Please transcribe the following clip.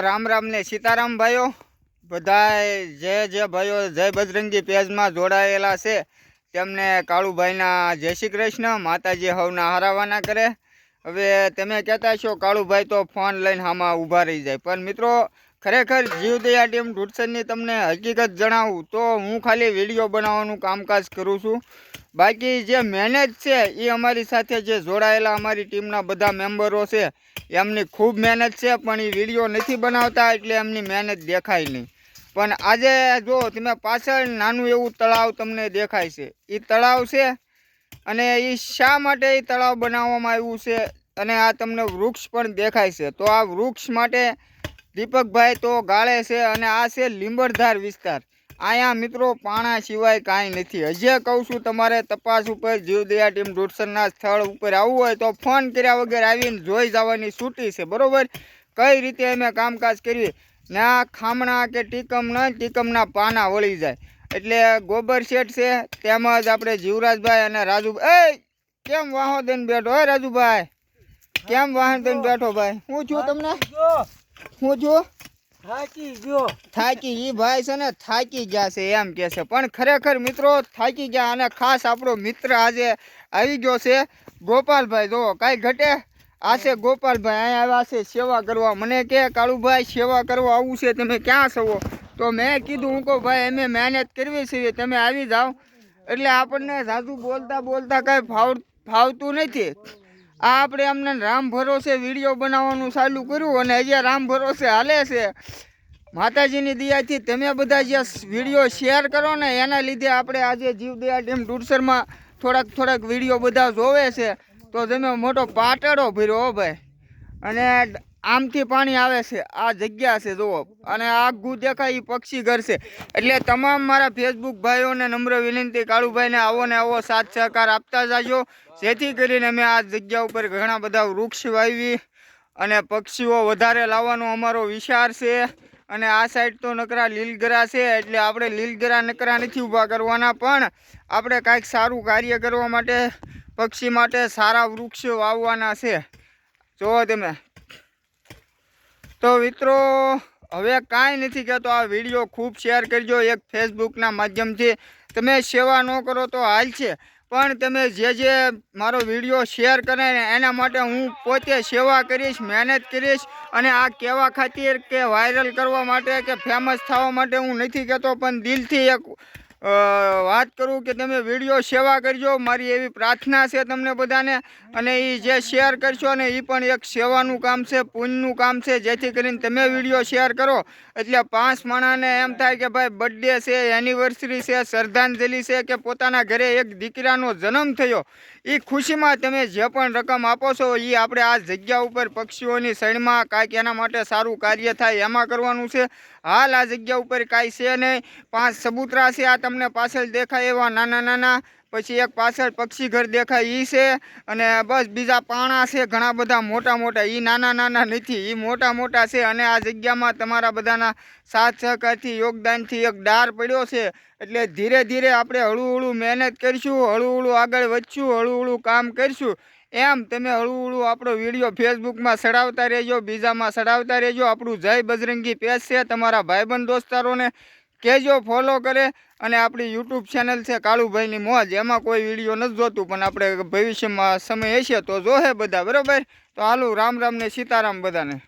રામ રામ ને સીતારામ ભાઈઓ. બધા જે જે ભાઈઓ જય બજરંગી પેજમાં જોડાયેલા છે. તેમને કાળુભાઈના જય શ્રી કૃષ્ણ, માતાજી હવના હરાવાના કરે. હવે તમે કહેતા છો કાળુભાઈ તો ફોન લઈને આમાં ઊભા રહી જાય. પણ મિત્રો, ખરેખર જીવદયા ટીમ ટૂટસનની તમને હકીકત જણાવું તો હું ખાલી વીડિયો બનાવવાનું કામકાજ કરું છું. બાકી જે મહેનત છે એ અમારી સાથે જે જોડાયેલા અમારી ટીમના બધા મેમ્બરો છે, એમની ખૂબ મહેનત છે, પણ એ વીડિયો નથી બનાવતા એટલે એમની મહેનત દેખાય નહીં. પણ આજે જો તમે પાછળ નાનું એવું તળાવ તમને દેખાય છે એ તળાવ છે અને એ શા માટે એ તળાવ બનાવવામાં આવ્યું છે અને આ તમને વૃક્ષ પણ દેખાય છે. તો આ વૃક્ષ માટે દીપકભાઈ તો ગાળે છે અને આ છે લીંબરધાર વિસ્તાર. અહીંયા મિત્રો પાણા સિવાય કાંઈ નથી. હજી કહું છું, તમારે તપાસ ઉપર જીવદયા ટીમ દૂરસરના સ્થળ ઉપર આવવું હોય તો ફોન કર્યા વગર આવીને જોઈ જવાની છૂટી છે. બરોબર? કઈ રીતે અમે કામકાજ કરીએ? ને આ ખામણા કે ટીકમ ન ટીકમના પાના વળી જાય. એટલે ગોબર શેઠ છે તેમજ આપણે જીવરાજભાઈ અને રાજુભાઈ એ કેમ વાહો દઈને બેઠો હે રાજુભાઈ? કેમ વાહન દઈને બેઠો ભાઈ? હું છું તમને? હું છું? થાકી ગયો થાકી ઈ ભાઈ છે ને થાકી ગયા છે એમ કે છે. પણ ખરેખર મિત્રો થાકી ગયા અને ખાસ આપણો મિત્ર આજે આવી ગયો છે. ગોપાલભાઈ જો કાંઈ ઘટે? આ છે ગોપાલભાઈ અહીંયા આવ્યા છે સેવા કરવા. મને કે કાળુભાઈ સેવા કરવા આવું છે તમે ક્યાં છો? તો મેં કીધું હું કહું, ભાઈ, અમે મહેનત કરવી છે, તમે આવી જાઓ. એટલે આપણને સાધુ બોલતા બોલતા કાંઈ ફાવ, ફાવતું નથી. આ આપણે અમને રામ ભરોસે વીડિયો બનાવવાનું ચાલુ કર્યું અને હજી રામ ભરોસે હાલે છે. માતાજીની દયાથી તમે બધા જે વીડિયો શેર કરો ને, એના લીધે આપણે આજે જીવદયા ટીમ ટુરસરમાં થોડાક થોડાક વીડિયો બધા જોવે છે. તો તમે મોટો પાટડો ભર્યો હો, ભાઈ. અને આમથી પાણી આવે છે. આ જગ્યા છે, જુઓ. અને આગું દેખાય એ પક્ષી ઘર છે. એટલે તમામ મારા ફેસબુક ભાઈઓને નમ્ર વિનંતી, કાળુભાઈને આવો ને આવો સાથ સહકાર આપતા જાજો. જેથી કરીને અમે આ જગ્યા ઉપર ઘણા બધા વૃક્ષ વાવી અને પક્ષીઓ વધારે લાવવાનો અમારો વિચાર છે. અને આ સાઈડ તો નકરા લીલગરા છે, એટલે આપણે લીલગરા નકરા નથી ઊભા કરવાના. પણ આપણે કાંઈક સારું કાર્ય કરવા માટે પક્ષી માટે સારા વૃક્ષ વાવવાના છે. જુઓ તમે. તો મિત્રો, હવે કાંઈ નથી કહેતો. આ વીડિયો ખૂબ શેર કરજો. એક ફેસબુકના માધ્યમથી તમે સેવા ન કરો તો હાલ છે. પણ તમે જે જે મારો વીડિયો શેર કરે એના માટે હું પોતે સેવા કરીશ, મહેનત કરીશ અને આ કહેવા ખાतिर કે વાયરલ કરવા માટે કે ફેમસ થવા માટે હું નથી કહેતો, પણ દિલથી એક વાત કરું કે તમે વીડિયો સેવા કરજો. મારી એવી પ્રાર્થના છે તમને બધાને. અને એ જે શેર કરશો ને એ પણ એક સેવાનું કામ છે, પુણ્યનું કામ છે. જેથી કરીને તમે વીડિયો શેર કરો. એટલે પાંચ માણસને એમ થાય કે ભાઈ બર્થડે છે, એનિવર્સરી છે, શ્રદ્ધાંજલિ છે કે પોતાના ઘરે એક દીકરાનો જન્મ થયો. એ ખુશીમાં તમે જે પણ રકમ આપો છો એ આપણે આ જગ્યા ઉપર પક્ષીઓની શરણમાં કાંઈક એના માટે સારું કાર્ય થાય એમાં કરવાનું છે. હાલ આ જગ્યા ઉપર કાંઈ છે નહીં. પાંચ સબૂતરા છે, આ તમને પાછળ દેખાય એવા નાના નાના. પછી એક પાછળ પક્ષી ઘર દેખાય એ છે. અને બસ બીજા પાણા છે, ઘણા બધા મોટા મોટા. એ નાના નાના નથી એ મોટા મોટા છે. અને આ જગ્યામાં તમારા બધાના સાથ સહકારથી, યોગદાનથી એક ડાર પડ્યો છે. એટલે ધીરે ધીરે આપણે હળવું હળું મહેનત કરીશું હળવું હળું આગળ વધશું હળવું હળું કામ કરીશું. એમ તમે હળવું હળવું આપણો વીડિયો ફેસબુકમાં ચડાવતા રહેજો, બીજામાં ચડાવતા રહેજો. આપણું જય બજરંગી પેજ છે. તમારા ભાઈબંધ દોસ્તારોને કહેજો ફોલો કરે અને આપણી યુટ્યુબ ચેનલ છે કાળુભાઈની મોજ. એમાં કોઈ વીડિયો નથી જોતું, પણ આપણે ભવિષ્યમાં સમય હશે તો જોહે બધા, બરાબર? તો હાલું, રામ રામને સીતારામ બધાને.